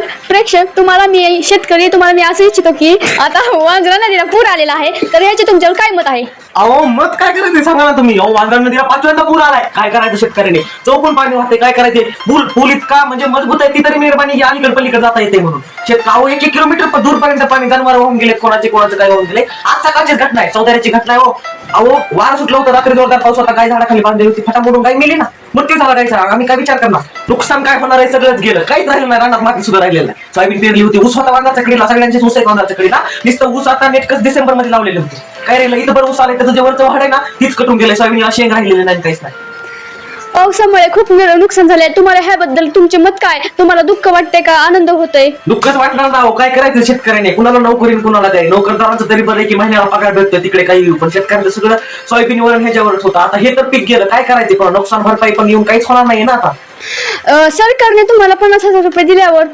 तर प्रेक्षक तुम्हाला मी शेतकरी तुम्हाला मी असं इच्छितो की आता वांजरा नदीला पूर आलेला आहे तर ह्याचे तुमच्यावर काय मत आहे? अहो मत काय करायचं सांगा ना तुम्ही. अहो वांद्रा नदीला पाचव्यांदा पूर आलाय. काय करायचं शेतकऱ्याने? चौकून पाणी वाहते काय करायचे पूल पूल इतका म्हणजे मजबूत आहे ती तरी मेहरबानी की अलीकडे पलीकडे जाता येते म्हणून. शेत अहो एक एक किलोमीटर दूरपर्यंत पाणी जनावर होऊन गेले कोणाचे कोणाचं काय होऊन गेले? आज सकाळचीच घटना आहे चौदाऱ्याची घटना आहे हो. अहो वारा सुटलं होतं रात्री जोरदार पाऊस होता काय झाडाखाली बांधली होती फटा मोडून काही मिली ना. मग झाला काय सांगा आम्ही काय विचार करणार? नुकसान काय होणार आहे सगळंच गेलं. काहीच राहिलं नाही राहणार माती सुद्धा राहिलेलं सोयाबीन पेरली होती. ऊस होता वांगाच्या कडीला सगळ्यांचे ऊस आहे वांगाच्या कडीला. नुसतं ऊस आता नेटकच डिसेंबरमध्ये लावलेले होते. काय राहिलं इथं बरं ऊस आलं त्याचं जे वरचं वाढ आहे ना तीच कटून गेलं सोयाबीन शेंग राहिलेले नाही काहीच नाही. पावसामुळे खूप नुकसान झाले तुम्हाला ह्याबद्दल तुमचे मत काय? तुम्हाला दुःख वाटते का? आनंद होतोय? दुःखच वाटणार ना अहो, काय करायचं शेतकऱ्याने? कुणाला नोकरी आणि कुणाला द्याय? नोकरदारांचं तरी बरं आहे की महिन्याला पगार भेटतो तिकडे काही पण शेतकऱ्यांचं सगळं सोयाबीनवर आणि ह्याच्यावरच होतं. आता हे तर पीक गेलं. काय करायचं? पण नुकसान भरपाई पण येऊन काहीच होणार नाही ना आता. अं, सरकारने तुम्हाला पन्नास हजार रुपये दिल्यावर